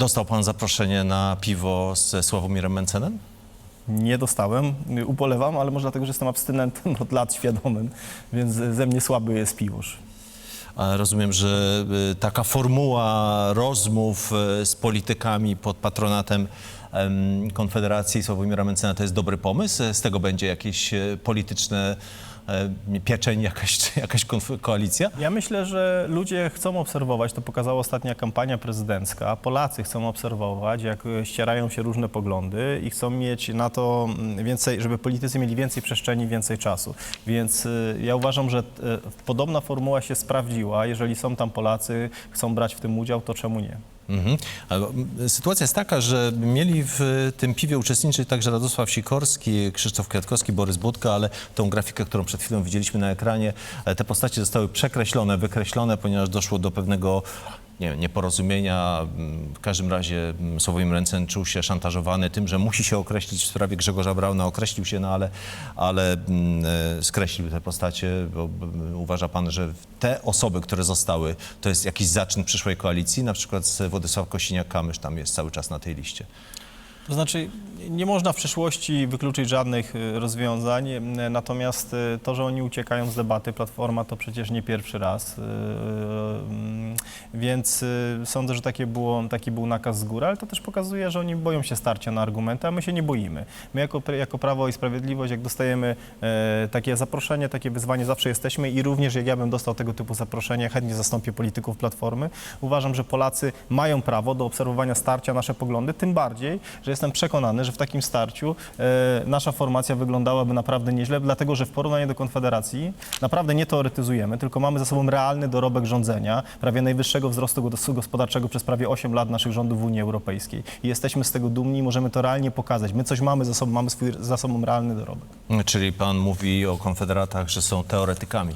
Dostał pan zaproszenie na piwo ze Sławomirem Mencenem? Nie dostałem, ubolewam, ale może dlatego, że jestem abstynentem od lat świadomym, więc ze mnie słaby jest piwosz. A Rozumiem, że y, taka formuła rozmów y, z politykami pod patronatem em, Konfederacji Sławomira Mencena to jest dobry pomysł? Z tego będzie jakieś e, polityczne pieczeń, jakaś, jakaś koalicja? Ja myślę, że ludzie chcą obserwować, to pokazała ostatnia kampania prezydencka. Polacy chcą obserwować, jak e, ścierają się różne poglądy i chcą mieć na to mm, więcej, żeby politycy mieli więcej przestrzeni, więcej czasu. Więc y, ja uważam, że e, podobna formuła się sprawdziła. Jeżeli są tam Polacy, chcą brać w tym udział, to czemu nie? Mhm. Sytuacja jest taka, że mieli w tym piwie uczestniczyć także Radosław Sikorski, Krzysztof Kwiatkowski, Borys Budka, ale tą grafikę, którą przed chwilą widzieliśmy na ekranie, e, te postacie zostały przekreślone, wykreślone, ponieważ doszło do pewnego nie nieporozumienia. W każdym razie m, Sławomir Mencen czuł się szantażowany tym, że musi się określić w sprawie Grzegorza Brauna. Określił się, no ale, ale m, e, skreślił te postacie, bo uważa pan, że te osoby, które zostały, to jest jakiś zaczyn przyszłej koalicji, na przykład Władysław Kosiniak-Kamysz tam jest cały czas na tej liście. To znaczy, nie można w przyszłości wykluczyć żadnych y, rozwiązań, y, natomiast to, że oni uciekają z debaty, Platforma to przecież nie pierwszy raz, mm, więc y, sądzę, że takie było, taki był nakaz z góry, ale to też pokazuje, że oni boją się starcia na argumenty, a my się nie boimy. My jako, jako Prawo i Sprawiedliwość, jak dostajemy e, takie zaproszenie, takie wyzwanie, zawsze jesteśmy i również jak ja bym dostał tego typu zaproszenie, chętnie zastąpię polityków Platformy. Uważam, że Polacy mają prawo do obserwowania starcia nasze poglądy, tym bardziej, że jestem przekonany, że w takim starciu e, nasza formacja wyglądałaby naprawdę nieźle, dlatego że w porównaniu do Konfederacji naprawdę nie teoretyzujemy, tylko mamy za sobą realny dorobek rządzenia, prawie najwyższego wzrostu gos- gospodarczego przez prawie 8 lat naszych rządów w Unii Europejskiej. I jesteśmy z tego dumni możemy to realnie pokazać. My coś mamy za sobą, mamy swój, za sobą realny dorobek. Czyli pan mówi o konfederatach, że są teoretykami.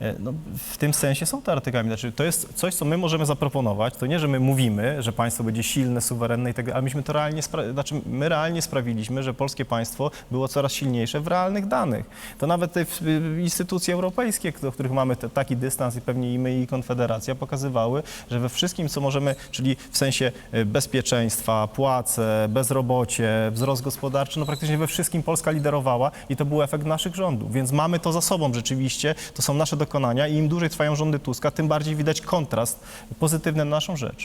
E, No, w tym sensie są teoretykami. Znaczy, to jest coś, co my możemy zaproponować. To nie, że my mówimy, że państwo będzie silne, suwerenne i tak ale myśmy to realnie, znaczy my realnie sprawiliśmy, że polskie państwo było coraz silniejsze w realnych danych. To nawet te instytucje europejskie, do których mamy te, taki dystans i pewnie i my i Konfederacja pokazywały, że we wszystkim, co możemy, czyli w sensie y, bezpieczeństwa, płace, bezrobocie, wzrost gospodarczy, no praktycznie we wszystkim Polska liderowała i to był efekt naszych rządów. Więc mamy to za sobą rzeczywiście, to są nasze dokonania i im dłużej trwają rządy Tuska, tym bardziej widać kontrast pozytywny na naszą rzecz.